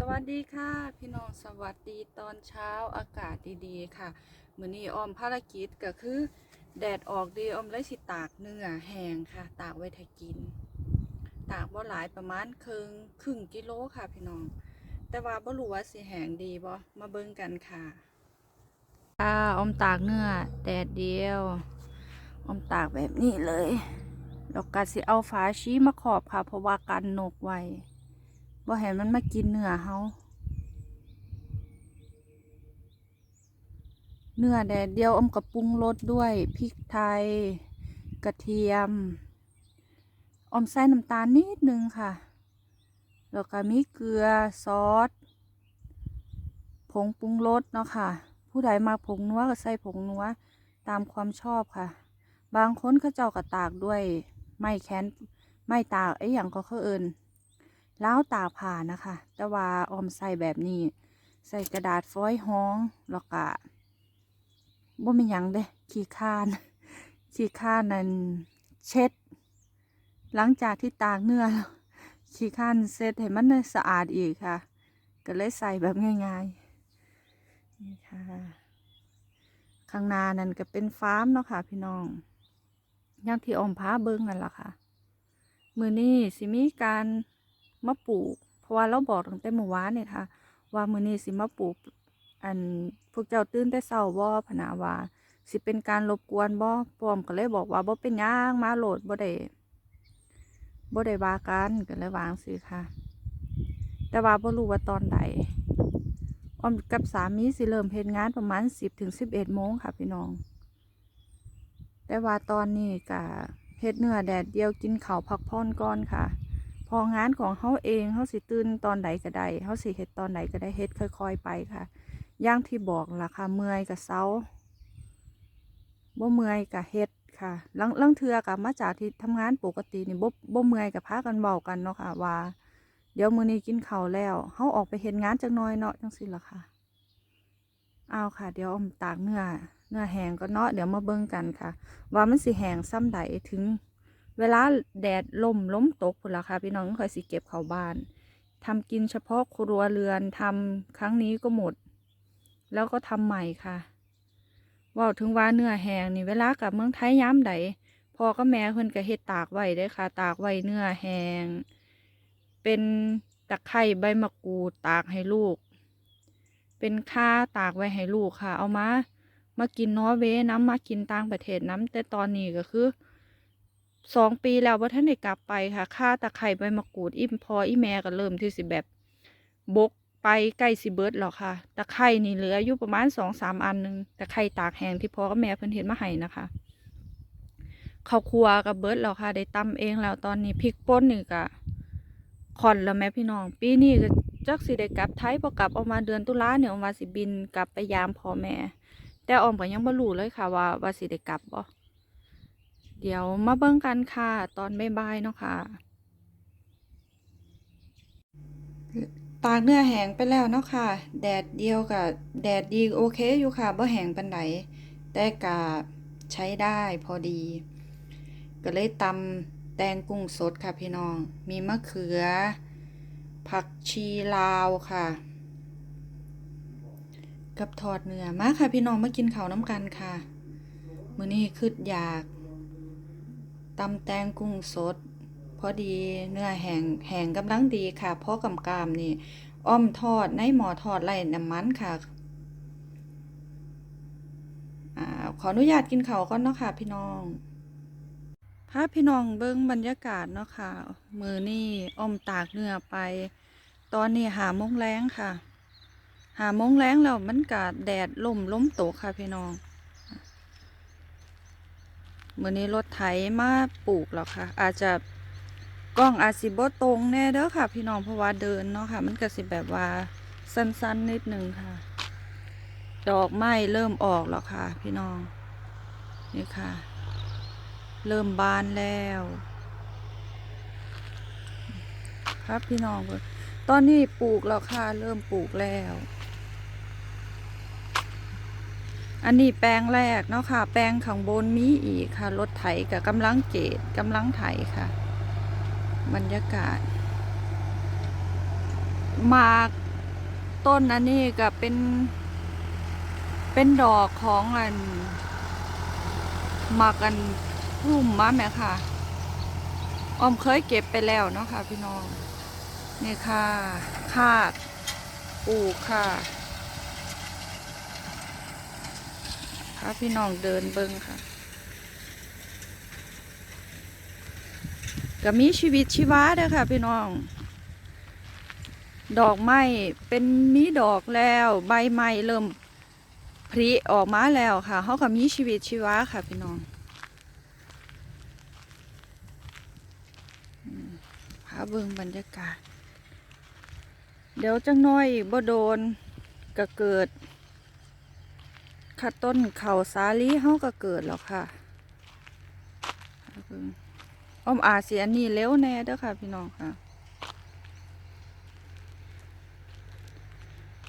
สวัสดีค่ะ พี่น้องสวัสดีตอนเช้าอากาศดีๆ ค่ะมือนี้ออมภารกิจก็คือ แดดออกดีออมเลยสิตากเนื้อแห้งค่ะ ตากไว้ถ้ากิน ตากบ่หลายประมาณครึ่งครึ่งกิโลค่ะพี่น้อง แต่ว่าบ่รู้ว่าสิแห้งดีบ่มาเบิ่งกันค่ะค่ะออมตากเนื้อแดดเดียวออมตากแบบนี้เลยแล้วก็สิเอาฝาชี้มาขอบค่ะเพราะว่ากันนกไว้ บ่ให้มันมากินเนื้อเฮาเนื้อแดดเดียวอมกับปรุงรสด้วยพริกไทย กระเทียมอมใส่น้ำตาลนิดนึงค่ะ แล้วก็มีเกลือซอสผงปรุงรสเนาะค่ะ ผู้ใดมาผงนัวก็ใส่ผงนัวตามความชอบค่ะ บางคนเขาเจ้าก็ตากด้วย ไม้แค้นไม้ตากไอ้อย่างก็เขาเอิน ล้าวตาผ่านะคะ แต่ว่าออมใส่แบบนี้ ใส่กระดาษฟอยล์ห้องแล้วก็บ่มีหยังเด้ขี้ข้านขี้ข้านนั่นเช็ด หลังจากที่ตากเนื้อแล้วขี้ข้านเช็ดให้มันสะอาดอีกค่ะ ก็เลยใส่แบบง่ายๆนี่ค่ะ ข้างหน้านั่นก็เป็นฟาร์มเนาะค่ะพี่น้องอย่างที่อมพาเบิ้งนั่นแหละค่ะ มือนี้สิมีการ มาปลูก เพราะว่าเราบอกตั้งแต่เมื่อวานเนี่ยค่ะ ว่ามือนี้สิมาปลูก อันพวกเจ้าตื่นแต่เช้าบ่พนาว่าสิเป็นการรบกวนบ่พร้อมก็เลยบอกว่าบ่เป็นหยังมาโหลดบ่ได้บ่ได้ว่ากันก็เลยวางสิค่ะ แต่ว่าบ่รู้ว่าตอนใดออมกับสามีสิเริ่มเฮ็ดงานประมาณ10ถึง11โมงค่ะพี่น้อง แต่ว่าตอนนี้ก็เฮ็ดเนื้อแดดเดียวกินข้าวพักผ่อนก่อนค่ะ พองานของเขาเองเขาสิตื่นตอนใดก็ได้เขาสิเฮ็ดตอนใดก็ได้เฮ็ดค่อย ๆ ไปค่ะ ย่างที่บอกล่ะค่ะเมื่อยกับเซาบ่เมื่อยกับเฮ็ดค่ะลังลังเทือกับมาจากที่ทำงานปกตินี่บ่บ่เมื่อยกับพากันเบากันเนาะค่ะว่า เดี๋ยวมื้อนี้กินข้าวแล้วเฮาออกไปเฮ็ดงานจักหน่อยเนาะจังซี่ล่ะค่ะเอาค่ะ เดี๋ยวอมตากเนื้อเนื้อแห้งก็เนาะเดี๋ยวมาเบิ่งกันค่ะ ว่ามันสิแห้งซ้ำใดถึง เวลาแดดลมล้มตกพุ่นละค่ะ พี่น้องค่อยสิเก็บเข้าบ้านทำกินเฉพาะครัวเรือนทำครั้งนี้ก็หมด แล้วก็ทำใหม่ค่ะว่าถึงว่าเนื้อแห้งนี่เวลากลับเมืองไทยย้ำใดพอก็แม่เพิ่นก็เฮ็ดตากไว้ได้ค่ะ ตากไว้เนื้อแห้งเป็นตะไคร้ใบมะกรูดตากให้ลูก เป็นข้าตากไว้ให้ลูกค่ะ เอามามากินนอร์เวย์น้ำมากินต่างประเทศน้ำแต่ตอนนี้ก็คือ สองปีแล้วว่าท่านได้กลับไปค่ะค่าตะไคร่ใบมะกรูดอิ่มพออีแม่ก็เริ่มที่สิแบบบกไปใกล้สิเบิร์ดแล้วค่ะ ตะไคร่นี่เหลืออยู่ประมาณสองสามอันหนึงตะไคร่ตากแห้งที่พ่อกับแม่เพิ่นเห็นมาให้นะคะข้าวครัวกับเบิร์ดแล้วค่ะ ได้ตำเองแล้วตอนนี้พริกป่นนี่ก็คอนแล้วแม่พี่น้อง ปีนี้ก็จักสิได้กลับไทยพอกลับออกมาเดือนตุลาเนี่ยออกมาสิบินกลับไปยามพ่อแม่ แต่ออมก็ยังบ่รู้เลยค่ะว่าว่าสิได้กลับบ่ เดี๋ยวมาเบิ่งกันค่ะ ตอนบ่ายๆเนาะค่ะ ตากเนื้อแห้งไปแล้วเนาะค่ะ แดดเดียวกับแดดดีโอเคอยู่ค่ะบ่แห้งปานใดแต่ก็ใช้ได้พอดี ก็เลยตำแตงกุ้งสดค่ะพี่น้อง มีมะเขือ ผักชีลาวค่ะ กับทอดเนื้อมาค่ะพี่น้องมากินข้าวน้ำกันค่ะมื้อนี้คืออยาก ตำแตงกุ้งสด พอดีเนื้อแห้งแห้งกำลังดีค่ะเพราะกำกามนี่ อ้อมทอดในหม้อทอดไร้น้ำมันค่ะอ่าขออนุญาตกินเขาก่อนเนาะค่ะพี่น้องพาพี่น้องเบิ่งบรรยากาศเนาะค่ะ มือนี่อ้อมตากเนื้อไป ตอนนี้หามงแรงค่ะ หามงแรงแล้วมันกาดแดดล่มล้มตกค่ะพี่น้อง มื่อนี้รถไถมาปลูกแล้วค่ะ อาจจะกล้องอาจสิบตรงแน่เด้อค่ะ พี่น้องเพราะว่าเดินเนาะค่ะ มันก็สิแบบว่าสั้นๆนิดนึงค่ะ ดอกไม้เริ่มออกแล้วค่ะ พี่น้อง นี่ค่ะ เริ่มบานแล้ว ครับพี่น้องเบิ่งตอนนี้ปลูกแล้วค่ะ เริ่มปลูกแล้ว อันนี้แปลงแรกเนาะค่ะ แปลงข้างบนมีอีกค่ะ รถไถกับกำลังเกตกำลังไถค่ะ บรรยากาศหมากต้นอันนี้ก็เป็น เป็นดอกของอันหมักกันพุ่มมาแม่ค่ะ ออมเคยเก็บไปแล้วเนาะค่ะ พี่น้อง นี่ค่ะคาดปลูกค่ะะพี่น้องเดินเบิ้งค่ะก็มีชีวิตชีวาเด้อค่ะ พี่น้อง ดอกไม้เป็นมีดอกแล้ว ใบไม้เริ่มผลิออกมาแล้วค่ะเขาก็มีชีวิตชีวาค่ะ พี่น้องพาเบิ่งบรรยากาศ เดี๋ยวจังน้อยบ่โดนก็เกิด ค่ะต้นเข่าสาลีเฮาก็เกิดแล้วค่ะอ้อมอาจสิอันนี้เร็วแน่เด้อค่ะ พี่น้องค่ะ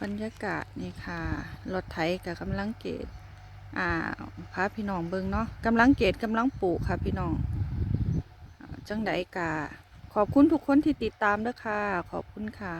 บรรยากาศนี่ค่ะรถไถกับกำลังเกตอ่าพาพี่น้องเบิ่งเนาะกำลังเกตกำลังปลูกค่ะ พี่น้องจังใดกะขอบคุณทุกคนที่ติดตามเด้อค่ะ ขอบคุณค่ะ